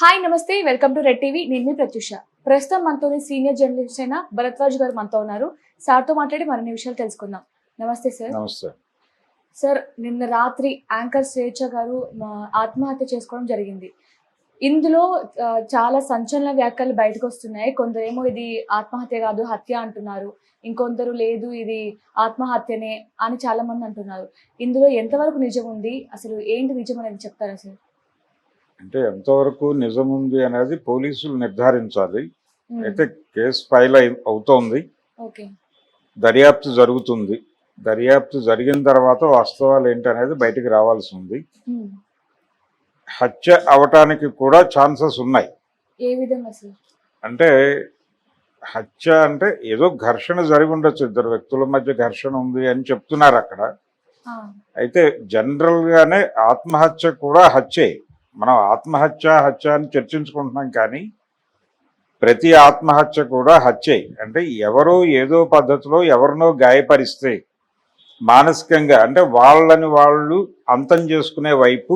Hi నమస్తే. Welcome to Red TV. నేను మీ ప్రత్యూష. ప్రస్తుతం మనతోని సీనియర్ జర్నలిస్ట్ అయిన భరద్వాజ్ గారు మనతో ఉన్నారు. సార్తో మాట్లాడి మరిన్ని విషయాలు తెలుసుకుందాం. నమస్తే సార్. సార్ నిన్న రాత్రి యాంకర్ స్వేచ్ఛ గారు ఆత్మహత్య చేసుకోవడం జరిగింది. ఇందులో చాలా సంచలన వ్యాఖ్యలు బయటకు వస్తున్నాయి కొందరేమో ఇది ఆత్మహత్య కాదు హత్య అంటున్నారు. ఇంకొందరు లేదు ఇది ఆత్మహత్యనే అని చాలా మంది అంటున్నారు. ఇందులో ఎంతవరకు నిజం ఉంది? అసలు ఏంటి నిజం అనేది చెప్తారా సార్? అంటే ఎంతవరకు నిజం ఉంది అనేది పోలీసులు నిర్ధారించాలి. ఉమ్, అయితే కేసు ఫైల్ అయి అవుతోంది. దర్యాప్తు జరుగుతుంది. దర్యాప్తు జరిగిన తర్వాత వాస్తవాలు ఏంటి అనేది బయటికి రావాల్సి ఉంది. ఉమ్, హత్య అవటానికి కూడా ఛాన్సెస్ ఉన్నాయి. ఏ విధంగా అంటే హత్య అంటే ఏదో ఘర్షణ జరిగి ఉండొచ్చు. ఇద్దరు వ్యక్తుల మధ్య ఘర్షణ ఉంది అని చెప్తున్నారు అక్కడ. అయితే జనరల్ గానే ఆత్మహత్య కూడా హత్యే. మనం ఆత్మహత్య హత్య అని చర్చించుకుంటున్నాం కానీ ప్రతి ఆత్మహత్య కూడా హత్యే. అంటే ఎవరో ఏదో పద్ధతిలో ఎవరినో గాయపరిస్తే మానసికంగా అంటే వాళ్ళని వాళ్ళు అంతం చేసుకునే వైపు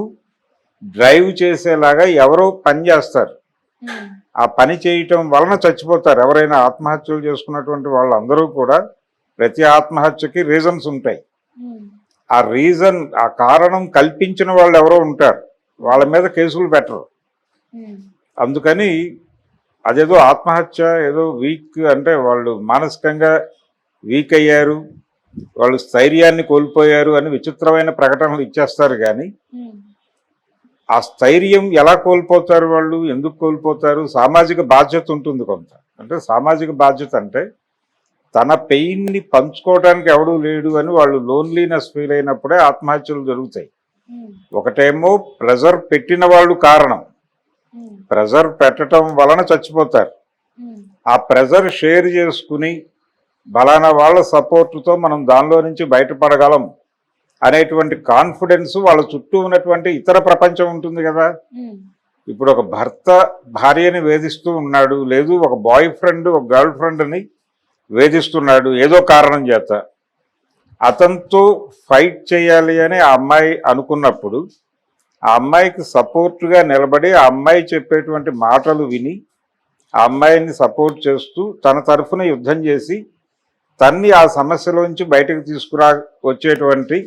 డ్రైవ్ చేసేలాగా ఎవరో పని చేస్తారు. ఉమ్, ఆ పని చేయటం వలన చచ్చిపోతారు. ఎవరైనా ఆత్మహత్యలు చేసుకున్నటువంటి వాళ్ళందరూ కూడా ప్రతి ఆత్మహత్యకి రీజన్స్ ఉంటాయి. ఉమ్, ఆ రీజన్ ఆ కారణం కల్పించిన వాళ్ళు ఎవరో ఉంటారు. వాళ్ళ మీద కేసులు పెట్టరు. అందుకని అదేదో ఆత్మహత్య ఏదో వీక్ అంటే వాళ్ళు మానసికంగా వీక్ అయ్యారు వాళ్ళు స్థైర్యాన్ని కోల్పోయారు అని విచిత్రమైన ప్రకటనలు ఇచ్చేస్తారు కానీ ఆ స్థైర్యం ఎలా కోల్పోతారు వాళ్ళు ఎందుకు కోల్పోతారు సామాజిక బాధ్యత ఉంటుంది కొంత. అంటే సామాజిక బాధ్యత అంటే తన పెయిన్ని పంచుకోవడానికి ఎవడూ లేడు అని వాళ్ళు లోన్లీనెస్ ఫీల్ అయినప్పుడే ఆత్మహత్యలు జరుగుతాయి. ఒకటేమో ప్రెజర్ పెట్టిన వాళ్ళు కారణం. ప్రెజర్ పెట్టడం వలన చచ్చిపోతారు. ఆ ప్రెజర్ షేర్ చేసుకుని బలానా వాళ్ళ సపోర్టుతో మనం దానిలో నుంచి బయటపడగలం అనేటువంటి కాన్ఫిడెన్స్ వాళ్ళ చుట్టూ ఉన్నటువంటి ఇతర ప్రపంచం ఉంటుంది కదా. ఇప్పుడు ఒక భర్త భార్యని వేధిస్తూ ఉన్నాడు లేదు ఒక బాయ్ ఫ్రెండ్ ఒక గర్ల్ ఫ్రెండ్ని వేధిస్తున్నాడు ఏదో కారణం చేత. అతనితో ఫైట్ చేయాలి అని ఆ అమ్మాయి అనుకున్నప్పుడు ఆ అమ్మాయికి సపోర్ట్గా నిలబడి ఆ అమ్మాయి చెప్పేటువంటి మాటలు విని ఆ అమ్మాయిని సపోర్ట్ చేస్తూ తన తరఫున యుద్ధం చేసి తన్ని ఆ సమస్యలోంచి బయటకు తీసుకురా వచ్చేటువంటి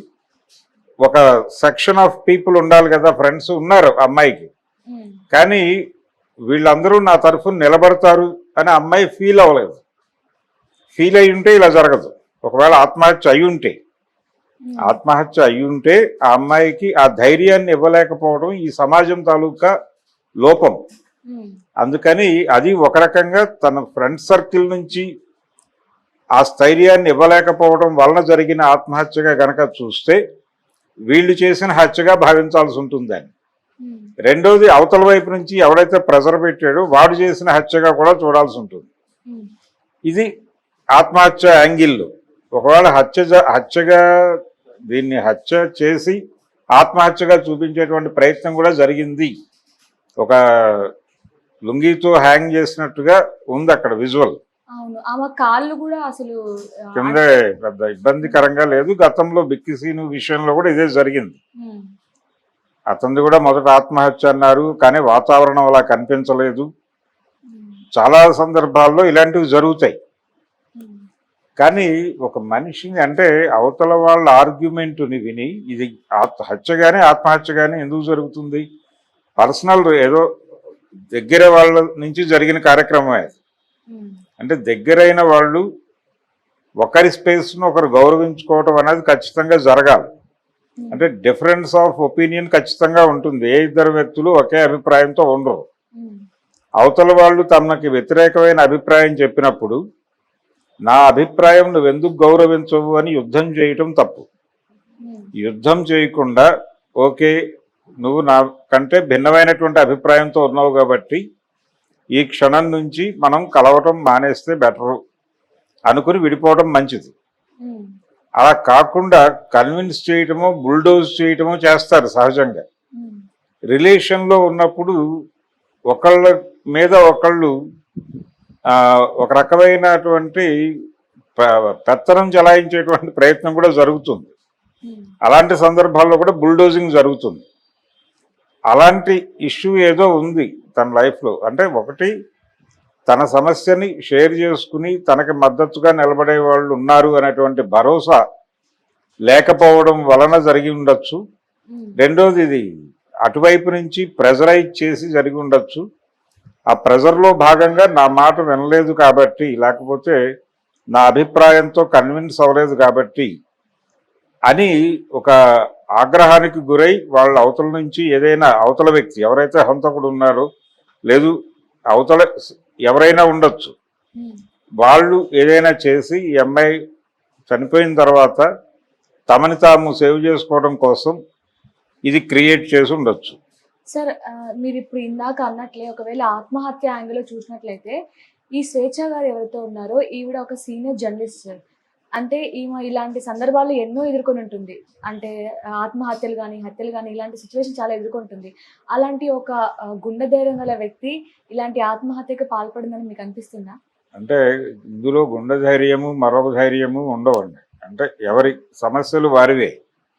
ఒక సెక్షన్ ఆఫ్ పీపుల్ ఉండాలి కదా ఫ్రెండ్స్ ఉన్నారు అమ్మాయికి. కానీ వీళ్ళందరూ నా తరఫున నిలబడతారు అని అమ్మాయి ఫీల్ అవ్వలేదు. ఫీల్ అయి ఉంటే ఇలా జరగదు. ఒకవేళ ఆత్మహత్య అయి ఉంటే ఉమ్, ఆత్మహత్య అయి ఉంటే ఆ అమ్మాయికి ఆ ధైర్యాన్ని ఇవ్వలేకపోవడం ఈ సమాజం తాలూకా లోపం. ఉమ్, అందుకని అది ఒక రకంగా తన ఫ్రెండ్ సర్కిల్ నుంచి ఆ స్థైర్యాన్ని ఇవ్వలేకపోవడం వలన జరిగిన ఆత్మహత్యగా గనక చూస్తే వీళ్ళు చేసిన హత్యగా భావించాల్సి ఉంటుంది అని ఉమ్, రెండోది అవతల వైపు నుంచి ఎవడైతే ప్రెజర్ పెట్టాడో వాడు చేసిన హత్యగా కూడా చూడాల్సి ఉంటుంది. ఇది ఆత్మహత్య యాంగిల్లో. ఒకవేళ హత్య హత్యగా దీన్ని హత్య చేసి ఆత్మహత్యగా చూపించేటువంటి ప్రయత్నం కూడా జరిగింది. ఒక లుంగీతో హ్యాంగ్ చేసినట్టుగా ఉంది అక్కడ విజువల్. ఆమె కాళ్ళు కూడా అసలు కింద పెద్ద ఇబ్బందికరంగా లేదు. గతంలో బిక్కి సీను విషయంలో కూడా ఇదే జరిగింది. ఉమ్, అతనిది కూడా మొదట ఆత్మహత్య అన్నారు కానీ వాతావరణం అలా కనిపించలేదు. చాలా సందర్భాల్లో ఇలాంటివి జరుగుతాయి. కానీ ఒక మనిషిని అంటే అవతల వాళ్ళ ఆర్గ్యుమెంట్ని విని ఇది హత్య కానీ ఆత్మహత్య కానీ ఎందుకు జరుగుతుంది? పర్సనల్ ఏదో దగ్గర వాళ్ళ నుంచి జరిగిన కార్యక్రమం అది. అంటే దగ్గరైన వాళ్ళు ఒకరి స్పేస్ను ఒకరు గౌరవించుకోవటం అనేది ఖచ్చితంగా జరగాలి. అంటే డిఫరెన్స్ ఆఫ్ ఒపీనియన్ ఖచ్చితంగా ఉంటుంది. ఏ ఇద్దరు వ్యక్తులు ఒకే అభిప్రాయంతో ఉండరు. అవతల వాళ్ళు తమకి వ్యతిరేకమైన అభిప్రాయం చెప్పినప్పుడు నా అభిప్రాయం నువ్వెందుకు గౌరవించవు అని యుద్ధం చేయటం తప్పు. యుద్ధం చేయకుండా ఓకే నువ్వు నా కంటే భిన్నమైనటువంటి అభిప్రాయంతో ఉన్నావు కాబట్టి ఈ క్షణం నుంచి మనం కలవటం మానేస్తే బెటరు. అనుకుని విడిపోవడం మంచిది. అలా కాకుండా కన్విన్స్ చేయటమో బుల్డోజ్ చేయటమో చేస్తారు సహజంగా. రిలేషన్లో ఉన్నప్పుడు ఒకళ్ళ మీద ఒకళ్ళు ఒక రకమైనటువంటి పెత్తనం చలాయించేటువంటి ప్రయత్నం కూడా జరుగుతుంది. అలాంటి సందర్భాల్లో కూడా బుల్డోజింగ్ జరుగుతుంది. అలాంటి ఇష్యూ ఏదో ఉంది తన లైఫ్లో. అంటే ఒకటి తన సమస్యని షేర్ చేసుకుని తనకి మద్దతుగా నిలబడే వాళ్ళు ఉన్నారు అనేటువంటి భరోసా లేకపోవడం వలన జరిగి ఉండొచ్చు. రెండోది ఇది అటువైపు నుంచి ప్రెజరైజ్ చేసి జరిగి ఉండొచ్చు. ఆ ప్రెజర్లో భాగంగా నా మాట వినలేదు కాబట్టి లేకపోతే నా అభిప్రాయంతో కన్విన్స్ అవ్వలేదు కాబట్టి అని ఒక ఆగ్రహానికి గురై వాళ్ళ అవతల నుంచి ఏదైనా అవతల వ్యక్తి ఎవరైతే హంతకుడు ఉన్నారో లేదు అవతల ఎవరైనా ఉండొచ్చు. వాళ్ళు ఏదైనా చేసి ఈ అమ్మాయి చనిపోయిన తర్వాత తమని తాము సేవ్ చేసుకోవడం కోసం ఇది క్రియేట్ చేసి ఉండొచ్చు. సార్ మీరు ఇప్పుడు ఇందాక అన్నట్లే ఒకవేళ ఆత్మహత్య యాంగిల్లో చూసినట్లయితే ఈ స్వేచ్ఛ గారు ఎవరైతే ఉన్నారో ఈవిడ ఒక సీనియర్ జర్నలిస్ట్ సార్ అంటే ఈమె ఇలాంటి సందర్భాలు ఎన్నో ఎదుర్కొని ఉంటుంది. అంటే ఆత్మహత్యలు కానీ హత్యలు కానీ ఇలాంటి సిచ్యువేషన్ చాలా ఎదుర్కొంటుంది అలాంటి ఒక గుండె ధైర్యం గల వ్యక్తి ఇలాంటి ఆత్మహత్యకు పాల్పడిందని మీకు అనిపిస్తుందా? అంటే ఇందులో గుండె ధైర్యము మరొక ధైర్యము ఉండవండి. అంటే ఎవరి సమస్యలు వారివే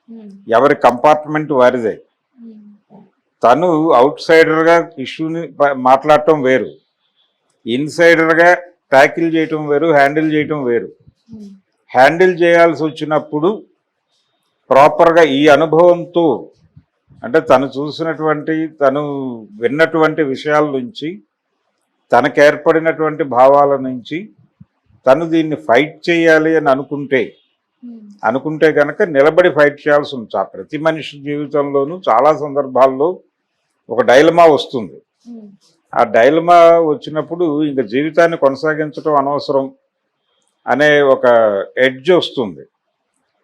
ఉమ్, ఎవరి కంపార్ట్మెంట్ వారిదే. తను అవుట్ సైడర్గా ఇష్యూని మాట్లాడటం వేరు. ఇన్సైడర్గా ట్యాకిల్ చేయటం వేరు హ్యాండిల్ చేయటం వేరు. హ్యాండిల్ చేయాల్సి వచ్చినప్పుడు ప్రాపర్గా ఈ అనుభవంతో అంటే తను చూసినటువంటి తను విన్నటువంటి విషయాల నుంచి తనకు ఏర్పడినటువంటి భావాల నుంచి తను దీన్ని ఫైట్ చేయాలి అని అనుకుంటే అనుకుంటే కనుక నిలబడి ఫైట్ చేయాల్సి ఉంది చా- ప్రతి మనిషి జీవితంలోనూ చాలా సందర్భాల్లో ఒక డైలమా వస్తుంది. ఆ డైలమా వచ్చినప్పుడు ఇంకా జీవితాన్ని కొనసాగించడం అనవసరం అనే ఒక ఎడ్జ్ వస్తుంది.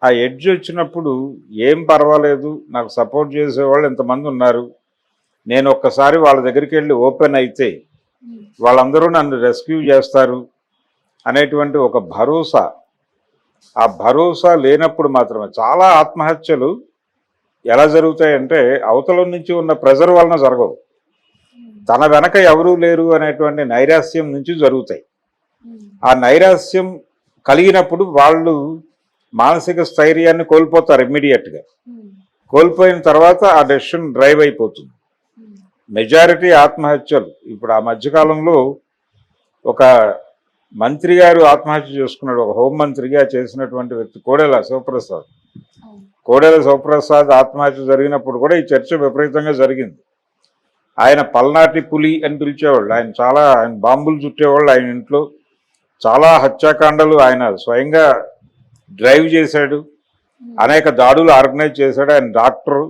ఆ ఎడ్జ్ వచ్చినప్పుడు ఏం పర్వాలేదు నాకు సపోర్ట్ చేసేవాళ్ళు ఎంతమంది ఉన్నారు. నేను ఒక్కసారి వాళ్ళ దగ్గరికి వెళ్ళి ఓపెన్ అయితే వాళ్ళందరూ నన్ను రెస్క్యూ చేస్తారు అనేటువంటి ఒక భరోసా. ఆ భరోసా లేనప్పుడు మాత్రమే చాలా ఆత్మహత్యలు ఎలా జరుగుతాయంటే అవతల నుంచి ఉన్న ప్రెజర్ వలన జరగవు. తన వెనక ఎవరూ లేరు అనేటువంటి నైరాస్యం నుంచి జరుగుతాయి. ఆ నైరాస్యం కలిగినప్పుడు వాళ్ళు మానసిక స్థైర్యాన్ని కోల్పోతారు ఇమ్మీడియట్గా. కోల్పోయిన తర్వాత ఆ డెసిషన్ డ్రైవ్ అయిపోతుంది. మెజారిటీ ఆత్మహత్యలు. ఇప్పుడు ఆ మధ్యకాలంలో ఒక మంత్రి గారు ఆత్మహత్య చేసుకున్నాడు. ఒక హోంమంత్రిగా చేసినటువంటి వ్యక్తి కోడెల శివప్రసాద్. కోడెల శివప్రసాద్ ఆత్మహత్య జరిగినప్పుడు కూడా ఈ చర్చ విపరీతంగా జరిగింది. ఆయన పల్నాటి పులి అని పిలిచేవాళ్ళు. ఆయన చాలా ఆయన బాంబులు చుట్టేవాళ్ళు ఆయన ఇంట్లో. చాలా హత్యాకాండలు ఆయన స్వయంగా డ్రైవ్ చేశాడు. అనేక దాడులు ఆర్గనైజ్ చేశాడు. ఆయన డాక్టరు.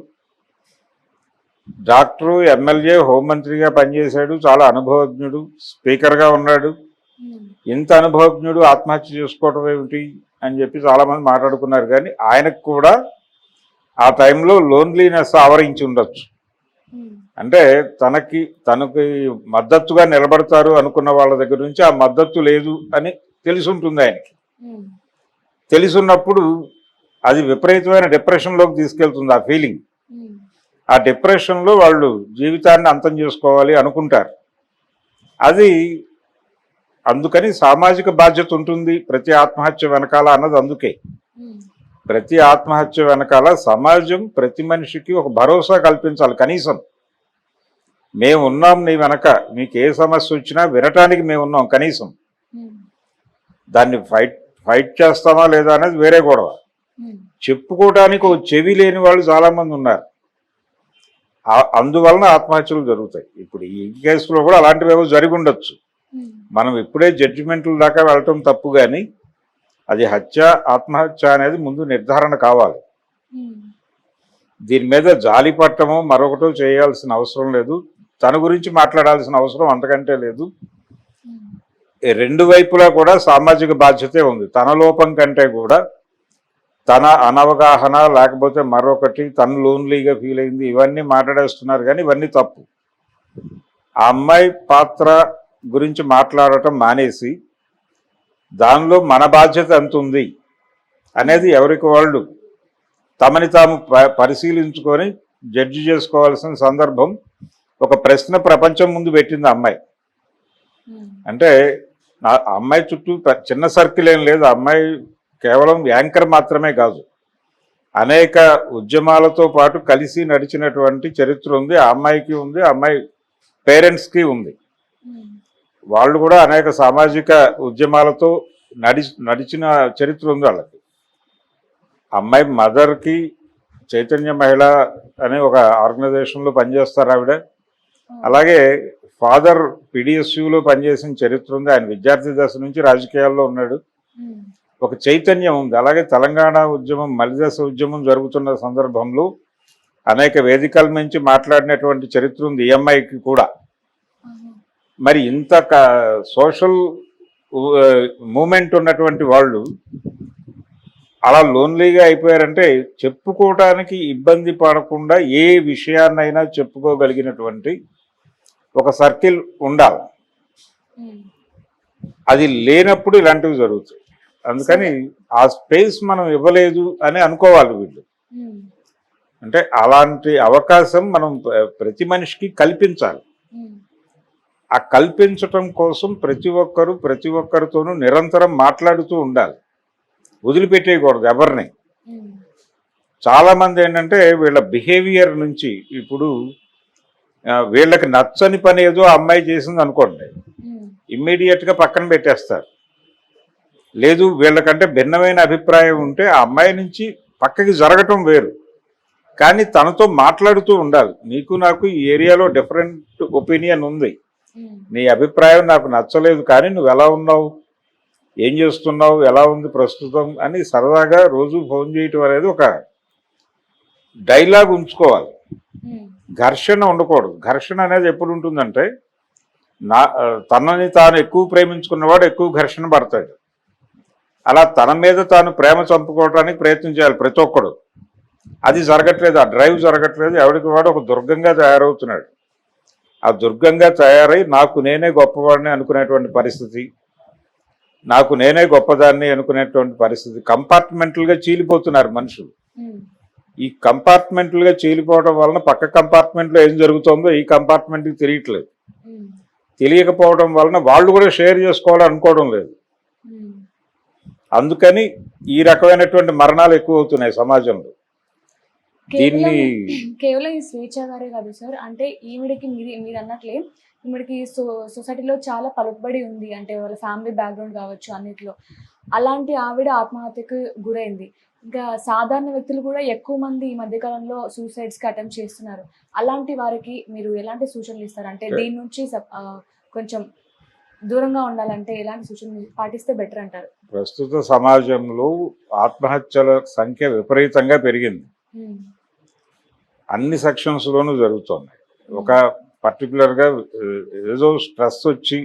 డాక్టరు ఎమ్మెల్యే హోంమంత్రిగా పనిచేశాడు. చాలా అనుభవజ్ఞుడు స్పీకర్గా ఉన్నాడు. ఇంత అనుభవజ్ఞుడు ఆత్మహత్య చేసుకోవడం ఏమిటి? అని చెప్పి చాలామంది మాట్లాడుకున్నారు. కానీ ఆయనకు కూడా ఆ టైంలో లోన్లీనెస్ ఆవరించి ఉండొచ్చు. అంటే తనకి తనకి మద్దతుగా నిలబడతారు అనుకున్న వాళ్ళ దగ్గర నుంచి ఆ మద్దతు లేదు అని తెలిసి ఉంటుంది ఆయనకి. తెలుసున్నప్పుడు అది విపరీతమైన డిప్రెషన్లోకి తీసుకెళ్తుంది ఆ ఫీలింగ్. ఆ డిప్రెషన్లో వాళ్ళు జీవితాన్ని అంతం చేసుకోవాలి అనుకుంటారు. అది అందుకని సామాజిక బాధ్యత ఉంటుంది. ప్రతి ఆత్మహత్య వెనకాల అన్నది అందుకే. ప్రతి ఆత్మహత్య వెనకాల సమాజం ప్రతి మనిషికి ఒక భరోసా కల్పించాలి కనీసం. మేము ఉన్నాం నీ వెనక. మీకు ఏ సమస్య వచ్చినా వినటానికి మేము ఉన్నాం కనీసం. దాన్ని ఫైట్ ఫైట్ చేస్తామా లేదా అనేది వేరే గొడవ. చెప్పుకోవటానికి చెప్పుకోవడానికి చెవి లేని వాళ్ళు చాలామంది ఉన్నారు. అందువలన ఆత్మహత్యలు జరుగుతాయి. ఇప్పుడు ఈ కేసులో కూడా అలాంటివి ఏవో జరిగి ఉండొచ్చు. మనం ఇప్పుడే జడ్జిమెంట్ల దాకా వెళ్ళటం తప్పు కానీ అది హత్య ఆత్మహత్య అనేది ముందు నిర్ధారణ కావాలి. దీని మీద జాలి పట్టమో మరొకటో చేయాల్సిన అవసరం లేదు. తన గురించి మాట్లాడాల్సిన అవసరం అంతకంటే లేదు. రెండు వైపులా కూడా సామాజిక బాధ్యతే ఉంది. తన లోపం కంటే కూడా తన అనవగాహన లేకపోతే మరొకటి తను లోన్లీగా ఫీల్ అయింది ఇవన్నీ మాట్లాడేస్తున్నారు కానీ ఇవన్నీ తప్పు. ఆ అమ్మాయి పాత్ర గురించి మాట్లాడటం మానేసి దానిలో మన బాధ్యత ఎంత ఉంది అనేది ఎవరికి వాళ్ళు తమని తాము పరిశీలించుకొని జడ్జి చేసుకోవాల్సిన సందర్భం ఒక ప్రశ్న ప్రపంచం ముందు పెట్టింది అమ్మాయి. ఉమ్, అంటే నా అమ్మాయి చుట్టూ చిన్న సర్కిల్ ఏం లేదు. అమ్మాయి కేవలం యాంకర్ మాత్రమే కాదు. అనేక ఉద్యమాలతో పాటు కలిసి నడిచినటువంటి చరిత్ర ఉంది. ఆ అమ్మాయికి ఉంది. అమ్మాయి పేరెంట్స్కి ఉంది. ఉమ్, వాళ్ళు కూడా అనేక సామాజిక ఉద్యమాలతో నడి నడిచిన చరిత్ర ఉంది వాళ్ళకి. అమ్మాయి మదర్కి చైతన్య మహిళ అనే ఒక ఆర్గనైజేషన్లో పనిచేస్తారు ఆవిడ. అలాగే ఫాదర్ పిడిఎస్యులో పనిచేసిన చరిత్ర ఉంది. ఆయన విద్యార్థి దశ నుంచి రాజకీయాల్లో ఉన్నాడు. ఒక చైతన్యం ఉంది. అలాగే తెలంగాణ ఉద్యమం మలిదశ ఉద్యమం జరుగుతున్న సందర్భంలో అనేక వేదికల నుంచి మాట్లాడినటువంటి చరిత్ర ఉంది. ఈఎంఐకి కూడా. మరి ఇంత సోషల్ మూమెంట్ ఉన్నటువంటి వాళ్ళు అలా లోన్లీగా అయిపోయారంటే చెప్పుకోవటానికి ఇబ్బంది పడకుండా ఏ విషయాన్నైనా చెప్పుకోగలిగినటువంటి ఒక సర్కిల్ ఉండాలి. అది లేనప్పుడు ఇలాంటివి జరుగుతాయి. అందుకని ఆ స్పేస్ మనం ఇవ్వలేదు అని అనుకోవాలి వీళ్ళు. అంటే అలాంటి అవకాశం మనం ప్ర- ప్రతి మనిషికి కల్పించాలి. ఆ కల్పించటం కోసం ప్రతి ఒక్కరు ప్రతి ఒక్కరితోనూ నిరంతరం మాట్లాడుతూ ఉండాలి. వదిలిపెట్టేయకూడదు ఎవరిని. చాలామంది ఏంటంటే వీళ్ళ బిహేవియర్ నుంచి ఇప్పుడు వీళ్ళకి నచ్చని పని ఏదో ఆ అమ్మాయి చేసింది అనుకోండి. ఇమ్మీడియట్గా పక్కన పెట్టేస్తారు. లేదు వీళ్ళకంటే భిన్నమైన అభిప్రాయం ఉంటే ఆ అమ్మాయి నుంచి పక్కకి జరగటం వేరు. కానీ తనతో మాట్లాడుతూ ఉండాలి. నీకు నాకు ఈ ఏరియాలో డిఫరెంట్ ఒపీనియన్ ఉంది. నీ అభిప్రాయం నాకు నచ్చలేదు కానీ నువ్వు ఎలా ఉన్నావు? ఏం చేస్తున్నావు? ఎలా ఉంది ప్రస్తుతం? అని సరదాగా రోజు ఫోన్ చేయటం అనేది ఒక డైలాగ్ ఉంచుకోవాలి. ఘర్షణ ఉండకూడదు. ఘర్షణ అనేది ఎప్పుడు ఉంటుందంటే నా తనని తాను ఎక్కువ ప్రేమించుకున్నవాడు ఎక్కువ ఘర్షణ పడతాడు. అలా తన మీద తాను ప్రేమ చంపుకోవడానికి ప్రయత్నం చేయాలి ప్రతి ఒక్కడు. అది జరగట్లేదు. ఆ డ్రైవ్ జరగట్లేదు. ఎవరికి వాడు ఒక దుర్గంగా తయారవుతున్నాడు. ఆ దుర్గంగా తయారై నాకు నేనే గొప్పవాడిని అనుకునేటువంటి పరిస్థితి. నాకు నేనే గొప్పదాన్ని అనుకునేటువంటి పరిస్థితి. కంపార్ట్మెంటల్గా చీలిపోతున్నారు మనుషులు. ఉమ్, ఈ కంపార్ట్మెంట్లుగా చీలిపోవడం వలన పక్క కంపార్ట్మెంట్లో ఏం జరుగుతుందో ఈ కంపార్ట్మెంట్కి తెలియట్లేదు. ఉమ్, తెలియకపోవడం వలన వాళ్ళు కూడా షేర్ చేసుకోవాలని అనుకోవడం లేదు. ఉమ్. అందుకని ఈ రకమైనటువంటి మరణాలు ఎక్కువ అవుతున్నాయి సమాజంలో. దీన్ని కేవలం ఈ స్వేచ్ఛ గారే కాదు సార్. అంటే ఈవిడకి మీరు మీరు అన్నట్లే ఈవిడకి సో సొసైటీలో చాలా పలుకుబడి ఉంది. అంటే వాళ్ళ ఫ్యామిలీ బ్యాక్గ్రౌండ్ కావచ్చు అన్నిట్లో. అలాంటి ఆవిడ ఆత్మహత్యకు గురైంది. ఇంకా సాధారణ వ్యక్తులు కూడా ఎక్కువ మంది ఈ మధ్యకాలంలో సూసైడ్స్కి అటెంప్ట్ చేస్తున్నారు. అలాంటి వారికి మీరు ఎలాంటి సూచనలు ఇస్తారు? అంటే దీని నుంచి కొంచెం దూరంగా ఉండాలంటే ఎలాంటి సూచనలు పాటిస్తే బెటర్ అంటారు? ప్రస్తుత సమాజంలో ఆత్మహత్యల సంఖ్య విపరీతంగా పెరిగింది. అన్ని సెక్షన్స్లోనూ జరుగుతున్నాయి. ఒక పర్టికులర్గా ఏదో స్ట్రెస్ వచ్చి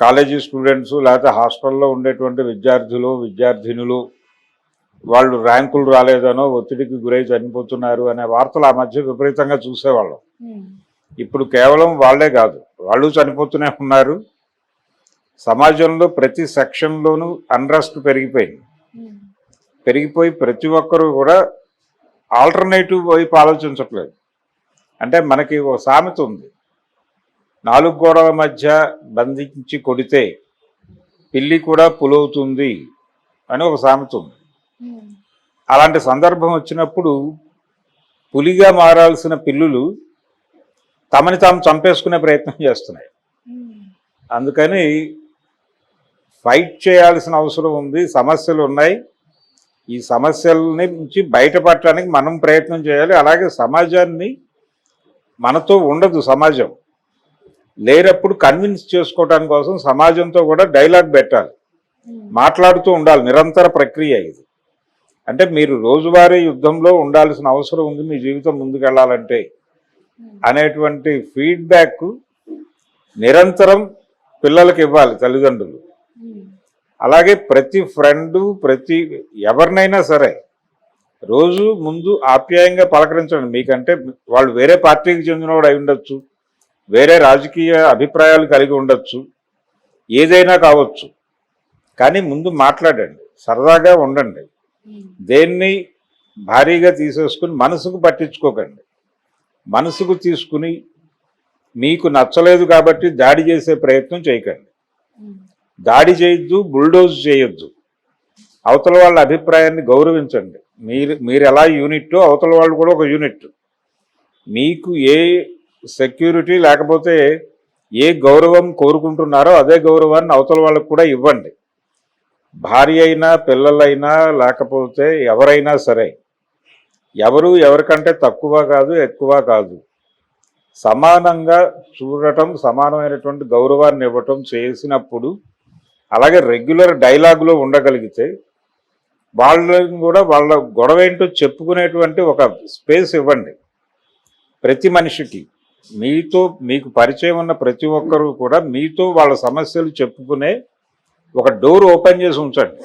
కాలేజీ స్టూడెంట్స్ లేకపోతే హాస్టల్లో ఉండేటువంటి విద్యార్థులు విద్యార్థినులు వాళ్ళు ర్యాంకులు రాలేదనో ఒత్తిడికి గురై చనిపోతున్నారు అనే వార్తలు ఆ మధ్య విపరీతంగా చూసేవాళ్ళం. ఉమ్, ఇప్పుడు కేవలం వాళ్ళే కాదు వాళ్ళు చనిపోతూనే ఉన్నారు. సమాజంలో ప్రతి సెక్షన్లోనూ అన్రెస్ట్ పెరిగిపోయింది. ఉమ్, పెరిగిపోయి ప్రతి ఒక్కరూ కూడా ఆల్టర్నేటివ్ వైపు ఆలోచించట్లేదు. అంటే మనకి ఒక సామెత ఉంది. నాలుగు గోడల మధ్య బంధించి కొడితే పిల్లి కూడా పులవుతుంది అని ఒక సామెత ఉంది. అలాంటి సందర్భం వచ్చినప్పుడు పులిగా మారాల్సిన పిల్లులు తమని తాము చంపేసుకునే ప్రయత్నం చేస్తున్నాయి. అందుకని ఫైట్ చేయాల్సిన అవసరం ఉంది సమస్యలు ఉన్నాయి. ఈ సమస్యల నుంచి బయటపడటానికి మనం ప్రయత్నం చేయాలి. అలాగే సమాజాన్ని మనతో ఉండదు సమాజం. లేనప్పుడు కన్విన్స్ చేసుకోవడానికి కోసం సమాజంతో కూడా డైలాగ్ పెట్టాలి. మాట్లాడుతూ ఉండాలి. నిరంతర ప్రక్రియ ఇది. అంటే మీరు రోజువారీ యుద్ధంలో ఉండాల్సిన అవసరం ఉంది. మీ జీవితం ముందుకెళ్ళాలంటే అనేటువంటి ఫీడ్బ్యాక్ నిరంతరం పిల్లలకి ఇవ్వాలి తల్లిదండ్రులు. అలాగే ప్రతి ఫ్రెండు ప్రతి ఎవరినైనా సరే రోజు ముందు ఆప్యాయంగా పలకరించండి. మీకంటే వాళ్ళు వేరే పార్టీకి చెందినవాడు అయి ఉండొచ్చు వేరే రాజకీయ అభిప్రాయాలు కలిగి ఉండొచ్చు ఏదైనా కావచ్చు. కానీ ముందు మాట్లాడండి సరదాగా ఉండండి. దేన్ని భారీగా తీసేసుకుని మనసుకు పట్టించుకోకండి. మనసుకు తీసుకుని మీకు నచ్చలేదు కాబట్టి దాడి చేసే ప్రయత్నం చేయకండి. దాడి చేయొద్దు బుల్డోజ్ చేయొద్దు. అవతల వాళ్ళ అభిప్రాయాన్ని గౌరవించండి. మీరు మీరు ఎలా యూనిట్ అవతల వాళ్ళు కూడా ఒక యూనిట్. మీకు ఏ సెక్యూరిటీ లేకపోతే ఏ గౌరవం కోరుకుంటున్నారో అదే గౌరవాన్ని అవతల వాళ్ళకు కూడా ఇవ్వండి. భార్య అయినా పిల్లలైనా లేకపోతే ఎవరైనా సరే ఎవరు ఎవరికంటే తక్కువ కాదు ఎక్కువ కాదు. సమానంగా చూడటం సమానమైనటువంటి గౌరవాన్ని ఇవ్వటం చేసినప్పుడు అలాగే రెగ్యులర్ డైలాగ్లో ఉండగలిగితే వాళ్ళని కూడా వాళ్ళ గొడవ ఏంటో చెప్పుకునేటువంటి ఒక స్పేస్ ఇవ్వండి. ప్రతి మనిషికి మీతో మీకు పరిచయం ఉన్న ప్రతి ఒక్కరూ కూడా మీతో వాళ్ళ సమస్యలు చెప్పుకునే ఒక డోర్ ఓపెన్ చేసి ఉంచండి.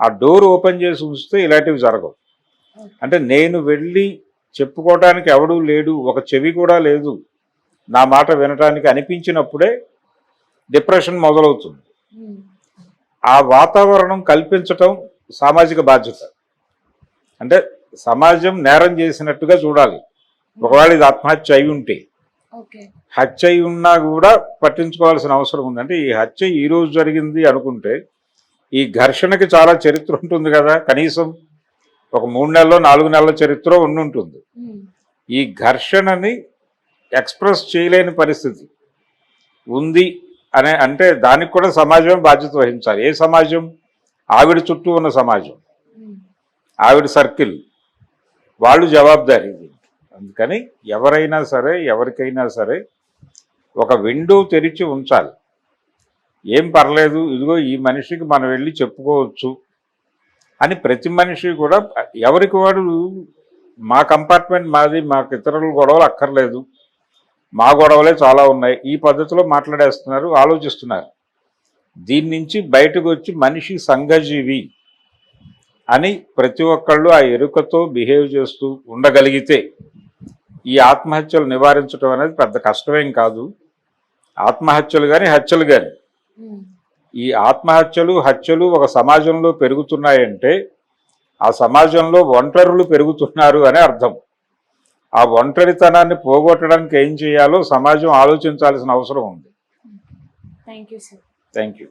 ఆ డోర్ ఓపెన్ చేసి ఉంచితే ఇలాంటివి జరగవు. అంటే నేను వెళ్ళి చెప్పుకోవటానికి ఎవడూ లేడు ఒక చెవి కూడా లేదు. నా మాట వినటానికి అనిపించినప్పుడే డిప్రెషన్ మొదలవుతుంది. ఆ వాతావరణం కల్పించటం సామాజిక బాధ్యత. అంటే సమాజం నేరం చేసినట్టుగా చూడాలి. ఒకవేళ ఇది ఆత్మహత్య అయి ఉంటే. హత్య అయి ఉన్నా కూడా పట్టించుకోవాల్సిన అవసరం ఉంది. అంటే ఈ హత్య ఈ రోజు జరిగింది అనుకుంటే ఈ ఘర్షణకి చాలా చరిత్ర ఉంటుంది కదా. కనీసం ఒక మూడు నెలల్లో నాలుగు నెలల చరిత్ర ఉండి ఉంటుంది. ఈ ఘర్షణని ఎక్స్ప్రెస్ చేయలేని పరిస్థితి. ఉంది అనే అంటే దానికి కూడా సమాజం బాధ్యత వహించాలి. ఏ సమాజం? ఆవిడ చుట్టూ ఉన్న సమాజం. ఆవిడ సర్కిల్. వాళ్ళు జవాబుదారీ. అందుకని ఎవరైనా సరే ఎవరికైనా సరే ఒక విండో తెరిచి ఉంచాలి. ఏం పర్లేదు ఇదిగో ఈ మనిషికి మనం వెళ్ళి చెప్పుకోవచ్చు అని ప్రతి మనిషి కూడా ఎవరికి వాడు మా కంపార్ట్మెంట్ మాది మాకు ఇతరుల గొడవలు అక్కర్లేదు. మా గొడవలే చాలా ఉన్నాయి. ఈ పద్ధతిలో మాట్లాడేస్తున్నారు ఆలోచిస్తున్నారు. దీని నుంచి బయటకు వచ్చి మనిషి సంఘజీవి అని ప్రతి ఒక్కళ్ళు ఆ ఎరుకతో బిహేవ్ చేస్తూ ఉండగలిగితే ఈ ఆత్మహత్యలు నివారించడం అనేది పెద్ద కష్టమేం కాదు. ఆత్మహత్యలు కానీ హత్యలు కానీ ఈ ఆత్మహత్యలు హత్యలు ఒక సమాజంలో పెరుగుతున్నాయంటే ఆ సమాజంలో ఒంటరులు పెరుగుతున్నారు అని అర్థం. ఆ ఒంటరితనాన్ని పోగొట్టడానికి ఏం చేయాలో సమాజం ఆలోచించాల్సిన అవసరం ఉంది. Thank you